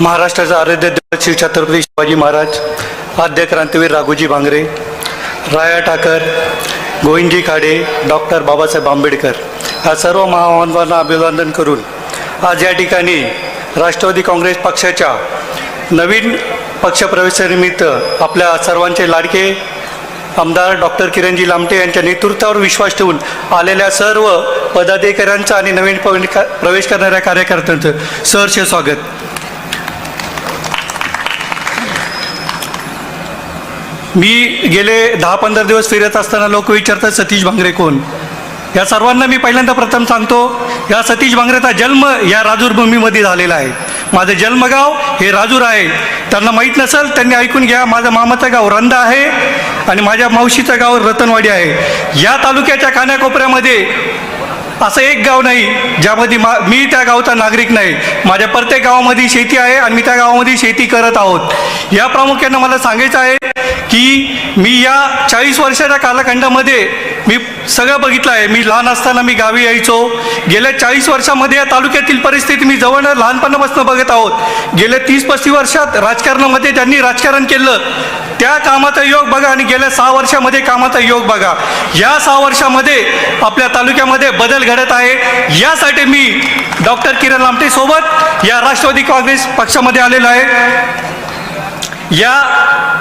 महाराष्ट्राचा आराध्य दैवत श्री छत्रपती शिवाजी महाराज आद्य क्रांतीवीर राघोजी भांगरे राया ठाकर गोविंदजी खाडे डॉक्टर बाबासाहेब आंबेडकर या सर्व महामानवांना अभिवादन करून आज या ठिकाणी राष्ट्रवादी काँग्रेस पक्षाच्या नवीन पक्षप्रवेशानिमित्त आपल्या सर्वांचे लाडके आमदार डॉक्टर किरणजी लामटे यांच्या नेतृत्वावर विश्वास ठेवून आलेल्या सर्व पदाधिकाऱ्यांचं आणि नवीन प्रवेश करणाऱ्या कार्यकर्त्यांचं सहर्ष स्वागत. मी गेले दहा पंधरा दिवस फिरत असताना लोक विचारतात सतीश भांगरे कोण? या सर्वांना मी पहिल्यांदा प्रथम सांगतो या सतीश भांगरेचा जन्म या राजूर भूमीमध्ये झालेला आहे. माझं जन्मगाव हे राजूर आहे. त्यांना माहीत नसेल त्यांनी ऐकून घ्या माझं मामाचं गाव रंदा आहे आणि माझ्या मावशीचं गाव रतनवाडी आहे. या तालुक्याच्या कानाकोपऱ्यामध्ये असं एक गाव नाही ज्यामध्ये मा मी त्या गावचा नागरिक नाही. माझ्या प्रत्येक गावामध्ये शेती आहे आणि मी त्या गावामध्ये शेती करत आहोत. या प्रामुख्यानं मला सांगायचं आहे की मी या चाळीस वर्षाच्या कालखंडामध्ये मी सगळं बघितलं आहे. मी लहान असताना मी गावी यायचो. गेल्या चाळीस वर्षामध्ये या तालुक्यातील परिस्थिती मी जवळ लहानपणापासून बघत आहोत. गेल्या तीस पस्तीस वर्षात राजकारणामध्ये ज्यांनी राजकारण केलं. त्या कामाचा योग बघा आणि गेल्या सहा वर्षामध्ये कामाचा योग बघा. या सहा वर्षामध्ये आपल्या तालुक्यामध्ये बदल घडत आहे. यासाठी मी डॉक्टर किरण लामटे सोबत या राष्ट्रवादी काँग्रेस पक्षामध्ये आलेलो आहे. या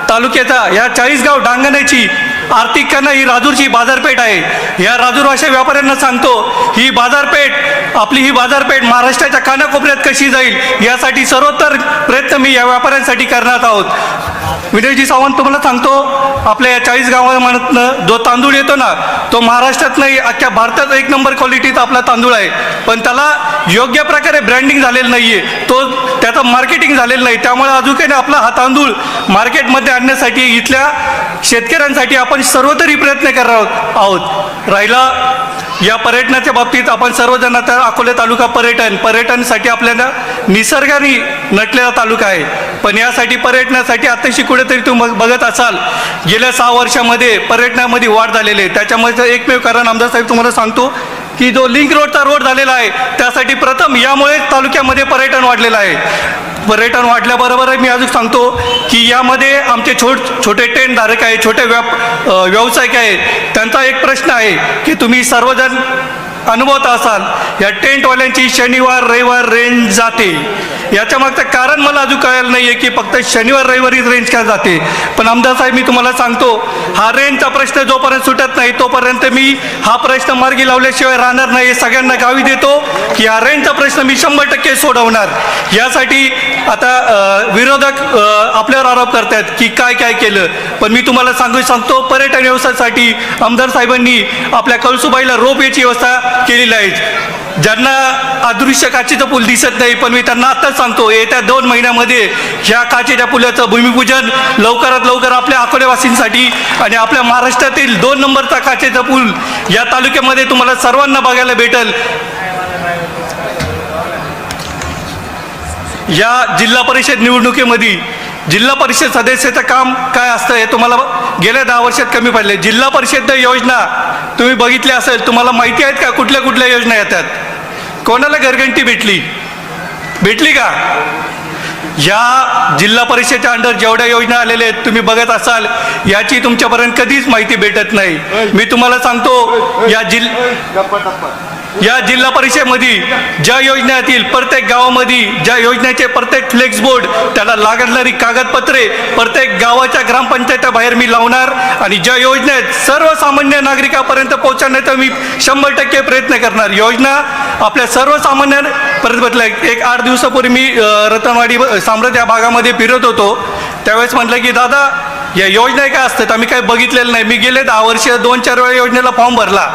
तालुक्याचा या चाळीसगाव डांगण्याची आर्थिक ही राजूरची बाजारपेठ आहे. या राजूर अशा व्यापाऱ्यांना सांगतो ही बाजारपेठ आपली ही बाजारपेठ महाराष्ट्राच्या कानाकोपऱ्यात कशी जाईल यासाठी सर्वोत्तर प्रयत्न मी या व्यापाऱ्यांसाठी करणार आहोत. विनयजी सावंत तुम्हाला सांगतो आपल्या या चाळीस गावामधनं जो तांदूळ येतो ना तो महाराष्ट्रात नाही अख्ख्या भारतात एक नंबर क्वालिटीचा आपला तांदूळ आहे. पण त्याला योग्य प्रकारे ब्रँडिंग झालेलं नाही आहे तो त्याचं मार्केटिंग झालेलं नाही. त्यामुळे अजून काही आपला हा तांदूळ मार्केटमध्ये आणण्यासाठी इथल्या शेतकऱ्यांसाठी आपण सर्वतरी प्रयत्न करणार आहोत. राहिला या पर्यटनाच्या बाबतीत आपण सर्वजण आता अकोले तालुका पर्यटन पर्यटनसाठी आपल्याला निसर्गाने नटलेला तालुका आहे. पण यासाठी पर्यटनासाठी आताशी कुठेतरी तुम्ही बघत असाल गेल्या सहा वर्षामध्ये पर्यटनामध्ये वाढ झालेली आहे. त्याच्यामध्ये एकमेव कारण आमदार साहेब तुम्हाला सांगतो की जो लिंक रोडचा रोड झालेला आहे त्यासाठी प्रथम यामुळे तालुक्यामध्ये पर्यटन वाढलेलं आहे. पर्यटन वाढल्याबरोबर मी अजून सांगतो की यामध्ये आमचे छोट छोटे टेंटधारक आहे छोटे व्याप व्यावसायिक आहेत. त्यांचा एक प्रश्न आहे की तुम्ही सर्वजण अनुभवत असाल या टेंटवाल्यांची शनिवार रविवार रेंज जाते. याच्या मागचं कारण मला अजून कळायला नाही आहे की फक्त शनिवार रविवारीच रेंज काय जाते. पण आमदार साहेब मी तुम्हाला सांगतो हा रेंजचा प्रश्न जोपर्यंत सुटत नाही तोपर्यंत मी हा प्रश्न मार्गी लावल्याशिवाय राहणार नाही हे सगळ्यांना गावी देतो की हा रेंजचा प्रश्न मी शंभर टक्के सोडवणार. यासाठी आता विरोधक आपल्यावर आरोप करतात की काय काय केलं. पण मी तुम्हाला सांगू सांगतो पर्यटन व्यवसायासाठी आमदार साहेबांनी आपल्या कळसुबाईला रोप याची व्यवस्था केलेल्या आहेत ज्यांना अदृश्य काचेचं पूल दिसत नाही पण मी त्यांना आत्ताच सांगतो येत्या दोन महिन्यामध्ये ह्या काचेच्या पुलाचं भूमिपूजन लवकरात लवकर आपल्या आकोडेवासींसाठी आणि आपल्या महाराष्ट्रातील दोन नंबरचा काचेचा पूल या तालुक्यामध्ये तुम्हाला सर्वांना बघायला भेटल. या जिल्हा परिषद निवडणुकीमध्ये जिल्हा परिषद सदस्याचं काम काय असतं हे तुम्हाला गेल्या दहा वर्षात कमी पडले. जिल्हा परिषद योजना तुम्ही बघितल्या असेल तुम्हाला माहिती आहेत का कुठल्या कुठल्या योजना येतात? कोणाला घरघंटी भेटली? भेटली का? या जिल्हा परिषदेच्या अंडर जेवढ्या योजना आलेल्या आहेत तुम्ही बघत असाल याची तुमच्यापर्यंत कधीच माहिती भेटत नाही. मी तुम्हाला सांगतो या जिल या जिल्हा परिषदेमध्ये ज्या योजना येतील प्रत्येक गावामध्ये ज्या योजनेचे प्रत्येक फ्लेक्स बोर्ड त्याला लागणारी कागदपत्रे प्रत्येक गावाच्या ग्रामपंचायताबाहेर मी लावणार आणि ज्या योजना आहेत सर्वसामान्य नागरिकापर्यंत पोहोचवण्याचा मी शंभर टक्के प्रयत्न करणार. योजना आपल्या सर्वसामान्य परत एक आठ दिवसापूर्वी मी रतनवाडी साम्राज्य या भागामध्ये फिरत होतो. त्यावेळेस म्हटलं की दादा या योजना काय असतात. आम्ही काय बघितलेलं नाही. मी गेले दहा वर्ष दोन चार वेळा योजनेला फॉर्म भरला.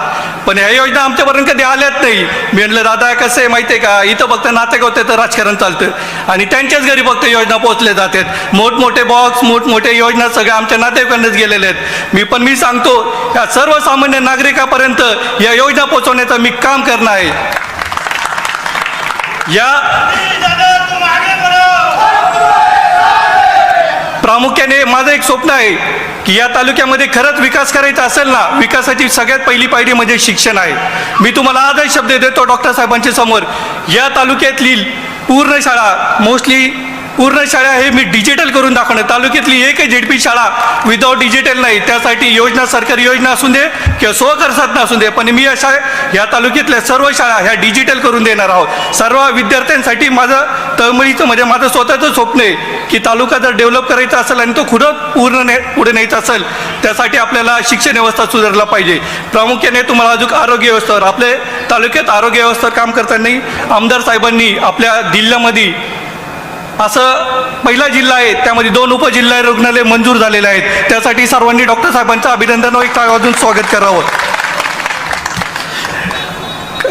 पण ह्या योजना आमच्यापर्यंत कधी आल्याच नाही. मी म्हटलं दादा कसं आहे माहिती आहे का? इथं फक्त नाटक होते तर राजकारण चालतं. आणि त्यांच्याच घरी फक्त योजना पोचल्या जातात. मोठमोठे बॉक्स मोठमोठे योजना सगळ्या आमच्या नातेवाईकांनाच गेलेले आहेत. मी पण मी सांगतो या सर्वसामान्य नागरिकापर्यंत या योजना पोहोचवण्याचं मी काम करणार आहे. या प्रामुख्याने माझं एक स्वप्न आहे की या तालुक्यामध्ये खरंच विकास करायचा असेल ना विकासाची सगळ्यात पहिली पायरी म्हणजे शिक्षण आहे. मी तुम्हाला आजही शब्द देतो डॉक्टर साहेबांच्या समोर. या तालुक्यातली पूर्ण शाळा मोस्टली पूर्ण शाळा हे मी डिजिटल करून दाखवणं तालुक्यातली एकही झेडपी शाळा विदाऊट डिजिटल नाही. त्यासाठी योजना सरकारी योजना असून दे किंवा स्वखर्चात असून दे पण मी अशा या तालुक्यातल्या सर्व शाळा ह्या डिजिटल करून देणार आहोत. सर्व विद्यार्थ्यांसाठी माझं तळमळीचं म्हणजे माझं स्वतःचं स्वप्न आहे की तालुका जर डेव्हलप करायचा असेल आणि तो खुरं पूर्ण ने पुढे न्यायचा असेल त्यासाठी आपल्याला शिक्षण व्यवस्था सुधारला पाहिजे. प्रामुख्याने तुम्हाला अजून आरोग्य व्यवस्थेवर आपले तालुक्यात आरोग्य व्यवस्थेवर काम करताना आमदार साहेबांनी आपल्या जिल्ह्यामध्ये असं पहिला जिल्हा आहे त्यामध्ये दोन उपजिल्हा रुग्णालय मंजूर झालेले आहेत. त्यासाठी सर्वांनी डॉक्टर साहेबांचं अभिनंदन व एक टाळ वाजून स्वागत करावं.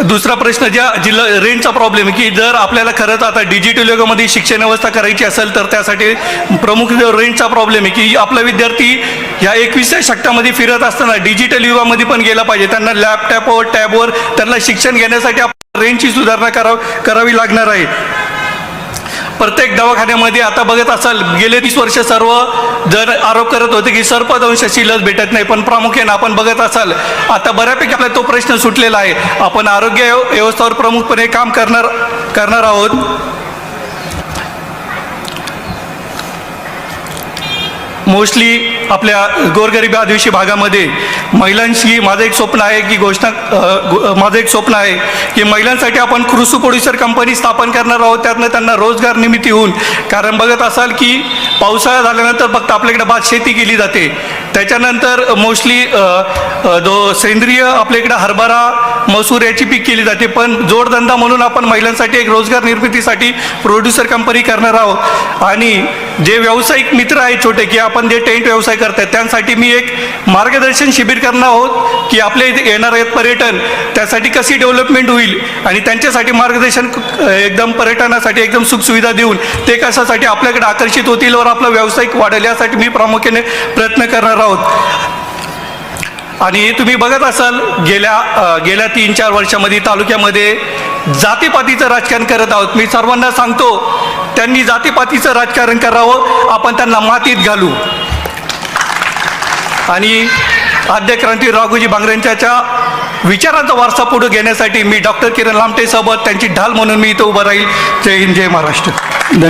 दुसरा प्रश्न ज्या जिल्हा रेंटचा प्रॉब्लेम की जर आपल्याला खरंच आता डिजिटल युगामध्ये शिक्षण व्यवस्था करायची असेल तर त्यासाठी प्रमुख रेंटचा प्रॉब्लेम आहे की आपला विद्यार्थी ह्या एकविसच्या शतकामध्ये फिरत असताना डिजिटल युगामध्ये पण गेला पाहिजे. त्यांना लॅपटॉपवर टॅबवर त्यांना शिक्षण घेण्यासाठी आप रेंजची सुधारणा कराव करावी लागणार आहे. प्रत्येक दवाखान्यामध्ये आता बघत असाल गेले तीस वर्ष सर्व जर आरोप करत होते की सर्पदंशाची लस भेटत नाही पण प्रामुख्याने आपण बघत असाल आता बऱ्यापैकी आपला तो प्रश्न सुटलेला आहे. आपण आरोग्य व्यवस्थेवर प्रमुखपणे काम करणार करणार आहोत. मोस्टली आपल्या गोरगरीब आदिवासी भागामध्ये महिलांशी माझं एक स्वप्न आहे की घोषणा माझं एक स्वप्न आहे की महिलांसाठी आपण कृषी प्रोड्युसर कंपनी स्थापन करणार आहोत. त्यातनं त्यांना रोजगार निर्मिती होऊन. कारण बघत असाल की पावसाळा झाल्यानंतर फक्त आपल्याकडे भात शेती केली जाते. त्याच्यानंतर मोस्टली जो सेंद्रिय आपल्याकडे हरभरा मसूर याची पीक केली जाते. पण जोडधंदा म्हणून आपण महिलांसाठी एक रोजगार निर्मितीसाठी प्रोड्युसर कंपनी करणार आहोत. आणि जे व्यावसायिक मित्र आहेत छोटे की आपण जे टेंट व्यवसाय करतात त्यांसाठी मी एक मार्गदर्शन शिबिर करणार आहोत की आपल्या इथे येणार आहेत पर्यटन त्यासाठी कशी डेव्हलपमेंट होईल आणि त्यांच्यासाठी मार्गदर्शन एकदम पर्यटनासाठी एकदम सुखसुविधा देऊन ते कशासाठी आपल्याकडे आकर्षित होतील वर आपलं व्यावसायिक वाढेल यासाठी मी प्रामुख्याने प्रयत्न करणार आहोत. आणि तुम्ही बघत असाल गेल्या गेल्या तीन चार वर्षामध्ये तालुक्यामध्ये जातीपातीचं राजकारण करत आहोत. मी सर्वांना सांगतो त्यांनी जातीपातीचं राजकारण करावं आपण त्यांना मातीत घालू. आणि आद्य क्रांती राघोजी बांगरेंच्या विचारांचा वारसा पुढे घेण्यासाठी मी डॉक्टर किरण लामटेसोबत त्यांची ढाल म्हणून मी इथं उभं राहील. जय हिंद जय महाराष्ट्र. धन्यवाद